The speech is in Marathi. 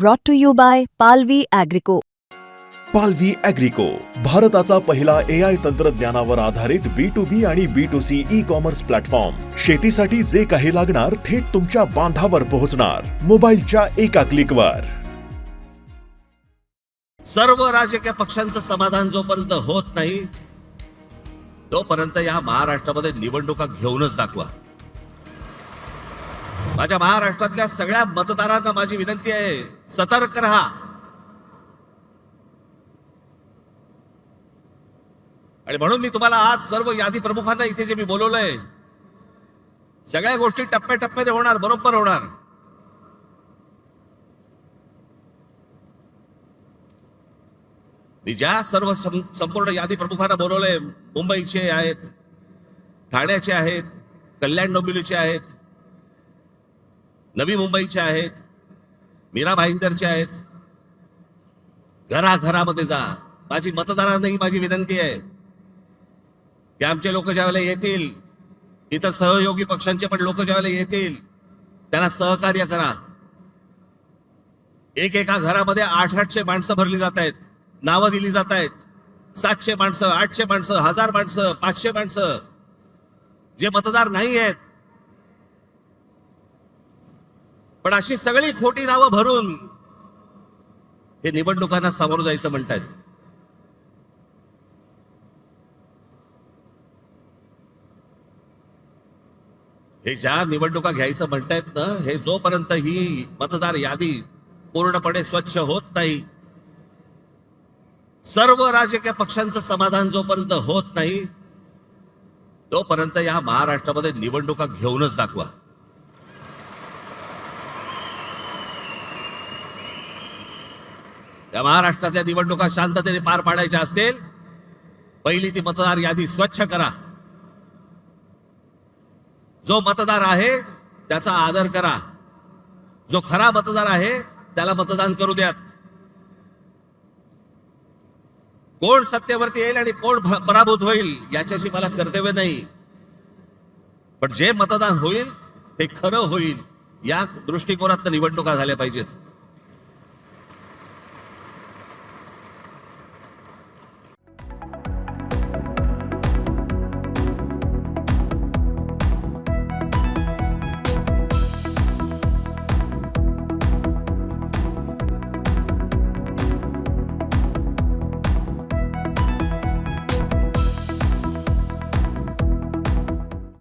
brought to you by Palvi Agrico. पालवी अॅग्रिको भारताचा पहिला ए आय तंत्रज्ञानावर आधारित बी टू बी आणि B two C E commerce platform शेतीसाठी जे काही लागणार थेट तुमच्या बांधावर पोहोचणार. मोबाईलच्या एका क्लिकवर सर्व राजकीय पक्षांचं समाधान जोपर्यंत होत नाही तोपर्यंत या महाराष्ट्रामध्ये निवडणुका घेऊनच दाखवा. माझ्या महाराष्ट्रातल्या सगळ्या मतदारांना माझी विनंती आहे सतर्क रहा। आणि म्हणून मी तुम्हाला आज सर्व यादी प्रमुखांना इथे जे मी बोलवलंय सगळ्या गोष्टी टप्प्याटप्प्याने होणार बरोबर होणार. मी ज्या सर्व संपूर्ण यादी प्रमुखांना बोलवलंय मुंबईचे आहेत ठाण्याचे आहेत कल्याण डोंबिवलीचे आहेत नवी मुंबईचे आहेत मीरा भाईंदरचे आहेत. घराघरामध्ये जा. माझी मतदारांनाही माझी विनंती आहे. की आमचे लोक ज्यावेळेला येतील इतर सहयोगी पक्षांचे पण लोक ज्यावेळेला येतील त्यांना सहकार्य करा. एक एका घरामध्ये आठ आठशे माणसं भरली जात आहेत. नावं दिली जात आहेत. सातशे माणसं आठशे माणसं हजार माणसं पाचशे माणसं. जे मतदार नाही आहेत पण अशी सगळी खोटी नावं भरून हे निवडणुकांना सामोरं जायचं म्हणतायत. हे ज्या निवडणुका घ्यायचं म्हणतायत ना हे जोपर्यंत ही मतदार यादी पूर्णपणे स्वच्छ होत नाही सर्व राजकीय पक्षांचं समाधान जोपर्यंत होत नाही तोपर्यंत या महाराष्ट्रामध्ये निवडणुका घेऊनच दाखवा. या महाराष्ट्रातल्या निवडणुका शांततेने पार पाडायच्या असतील पहिली ती मतदार यादी स्वच्छ करा. जो मतदार आहे त्याचा आदर करा. जो खरा मतदार आहे त्याला मतदान करू द्यात. कोण सत्तेवरती येईल आणि कोण पराभूत होईल याच्याशी मला कर्तव्य नाही. पण जे मतदान होईल ते खरं होईल. या दृष्टिकोनात निवडणुका झाल्या पाहिजेत.